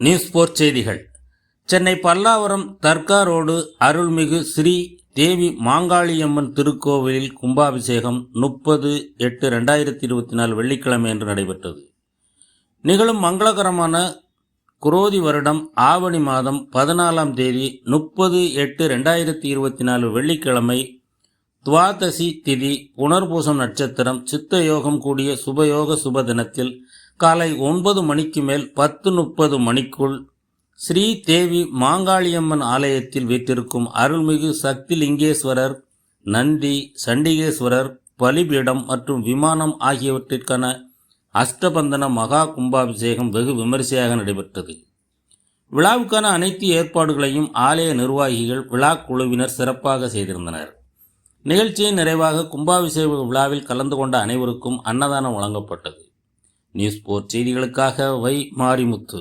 News போர் செய்திகள். சென்னை பல்லாவரம் தர்கா road அருள்மிகு ஸ்ரீ தேவி மாங்காளியம்மன் திருக்கோவிலில் கும்பாபிஷேகம் முப்பது எட்டு ரெண்டாயிரத்தி இருபத்தி நாலு வெள்ளிக்கிழமை என்று நடைபெற்றது. நிகழும் மங்களகரமான குரோதி வருடம் ஆவணி மாதம் பதினாலாம் தேதி முப்பது எட்டு ரெண்டாயிரத்தி இருபத்தி நாலு வெள்ளிக்கிழமை துவாதசி திதி புனர்பூசம் நட்சத்திரம் சித்த யோகம் கூடிய சுபயோக சுப தினத்தில் காலை ஒன்பது மணிக்கு மேல் பத்து முப்பது மணிக்குள் ஸ்ரீ தேவி மாங்காளியம்மன் ஆலயத்தில் வீற்றிருக்கும் அருள்மிகு சக்தி லிங்கேஸ்வரர் நந்தி சண்டிகேஸ்வரர் பலிபீடம் மற்றும் விமானம் ஆகியவற்றிற்கான அஷ்டபந்தன மகா கும்பாபிஷேகம் வெகு விமரிசையாக நடைபெற்றது. விழாவுக்கான அனைத்து ஏற்பாடுகளையும் ஆலய நிர்வாகிகள் விழா குழுவினர் சிறப்பாக செய்திருந்தனர். நிகழ்ச்சியின் நிறைவாக கும்பாபிஷேக விழாவில் கலந்து கொண்ட அனைவருக்கும் அன்னதானம் வழங்கப்பட்டது. நியூஸ் போர் செய்திகளுக்காக வை மாரிமுத்து.